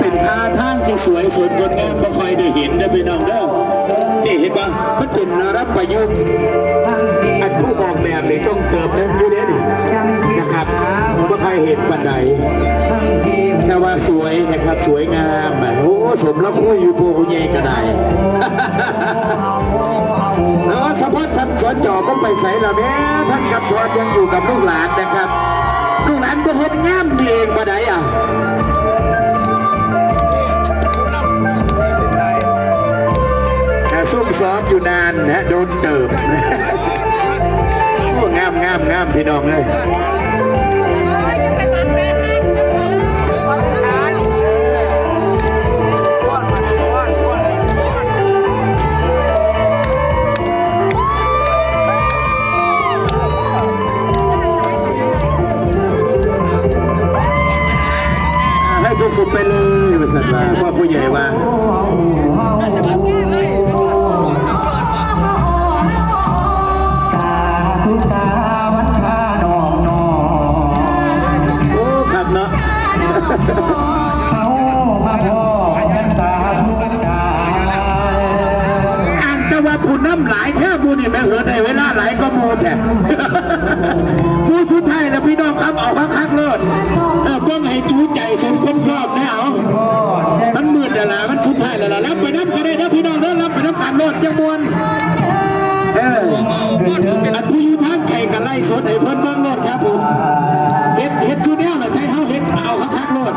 เป็นท่าทางที่สวยสดงดงามบ่ค่อยได้เห็นได้อพี่น้องเด้อนี่เห็นปะมันเป็นนรับประยุกต์อันผู้ออกแบบนี่ต้องเติมนะอยู่เด้นี่นะครับบ่ค่อยเห็นบันไดแต่ว่าสวยนะครับสวยงามโอ้สมแล้วคุยอยู่ปูคุณเยก็ได้แล้วสะพานท่านสวนจอก็ไปใส่ละแม่ท่านกับทวดยังอยู่กับลูกหลานนะครับลูกหลานก็เฮ็ดงามดีเองมาได้อะ ซุ่มซ้อมอยู่นานนะโดนเติบงามงามงามพี่น้องเลยให้สุดๆไปเลยบริษัทว่าว่าผู้ใหญ่ว่า น้ำกันโลดจังมวนเอออันผู้อยู่ทางไก่กันไล่สดให้เพิ่นเบิ่งโลดครับผมเฮ็ดเฮ็ดชุดแนวน่ะใจเฮาเฮ็ดเอาคักๆโลด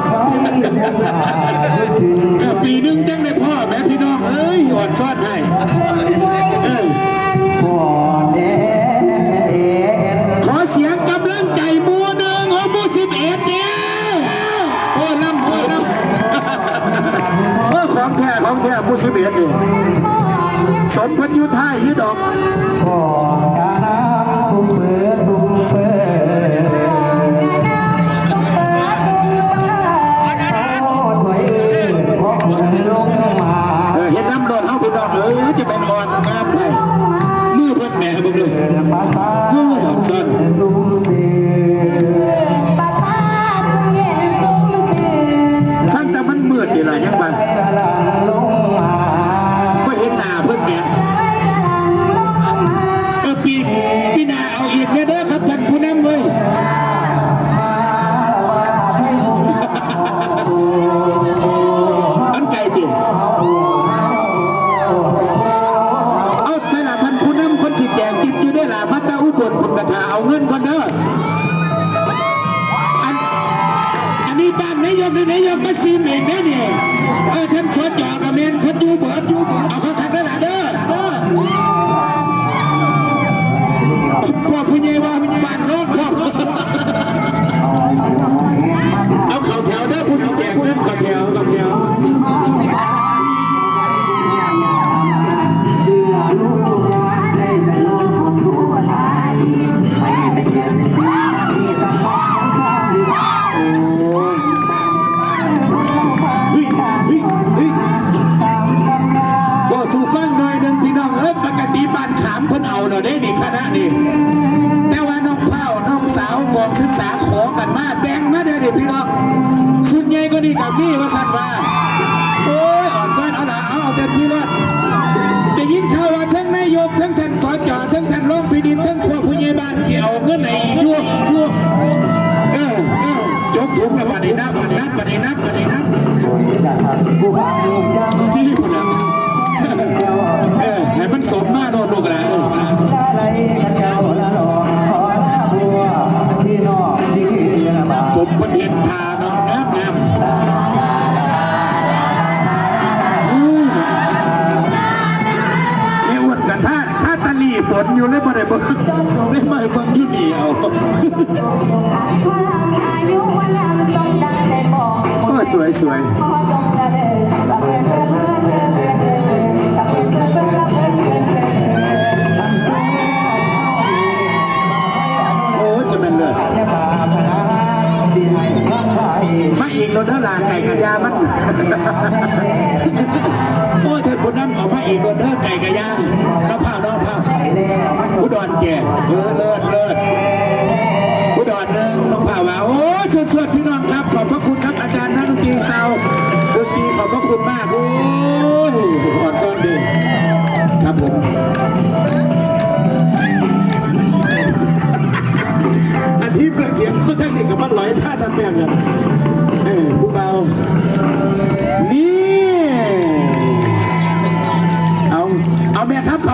เออปีหนึงจังได้พ่อแม่พี่น้องเอ้ยอดซ่อนให้เออพ่อเด้เอ็นขอเสียงกำลังใจหมูหนึ่งโอ้หมูสิบเอ็ดเนี่ยโอ้ลำโอ้ลำเออของแท้ของแท้หมูสิบเอ็ดนี่ สมพันยุทธายยืดอกพ่อกาลาตุ้มเปิดตุ้มเปิดพ่อถอยเอ้ยพ่อควรลงมาเออเห็นน้ำโดนเข้าไปดอกเออจะเป็นอ่อนงามไทยมือเพิ่นแหม่บึงเลย กระถาเอาเงินก่อนเด้ออันอันนี้บ้านนายกนี่นายกมาซีเมนเด้อเนี่ยเออท่านสวจอกระเมนเามเพิ่นเอาเนาะได้นี่คณะนี่แต่ว่าน้องเผาน้องสาวบอกศึกษาขอกันมาแบ่งมาเด้อดิพี่น้องสุดใหญ่ก็นี่กับนี่ว่าสันว่าโอ้ยอ่อนซ่อนเอาละเอาเอาเต็มที่รอดได้ยินข่าวว่าทั้งนายกทั้งท่านสจทั้งท่านรองพิดินทั้งพวกผู้ใหญ่บ้านที่เอาเงินไหนยั่วยั่วเออเออจบถุงแล้วบัดนี้นับบัดนี้นับบัดนี้นับบัดนี้นับผู้พันลูกจังซีรีส์ สมมาโดนลูกอะไรเออลาไหลเจ้าละหลอกขอลาบัวที่นอกที่ละบาสมประเด็นทาเนาะน้ำน้ำอู้เนี่ยอ้วนกับท่าท่าตะลีฝนอยู่เลยบ่ได้เบิ่งเลยมาให้เบิ่งอยู่นี่เอาโอ้ยสวยสวย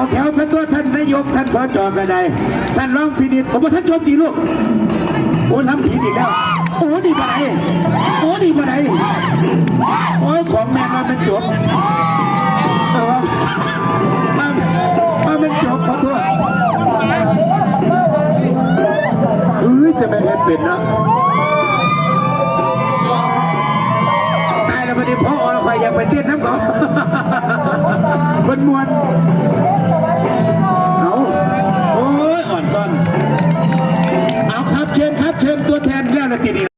บท่านตัวท่านนายกท่านสจอก็ไดท่านร้องพินิจผมว่าท่านจบดีลูกโอ้ล้ำผิดอีกแล้วโอ้ดีปะไหนโอ้ดีปะไหนโอ้ของแม่มาเป็นจบเออว่ามามาเป็นจบขอโทษเอ้ยจะไม่เห็นเป็นนะตายแล้ววันนี้พ่อออยคอยอยากไปเต้นน้ำก่อนมันมวน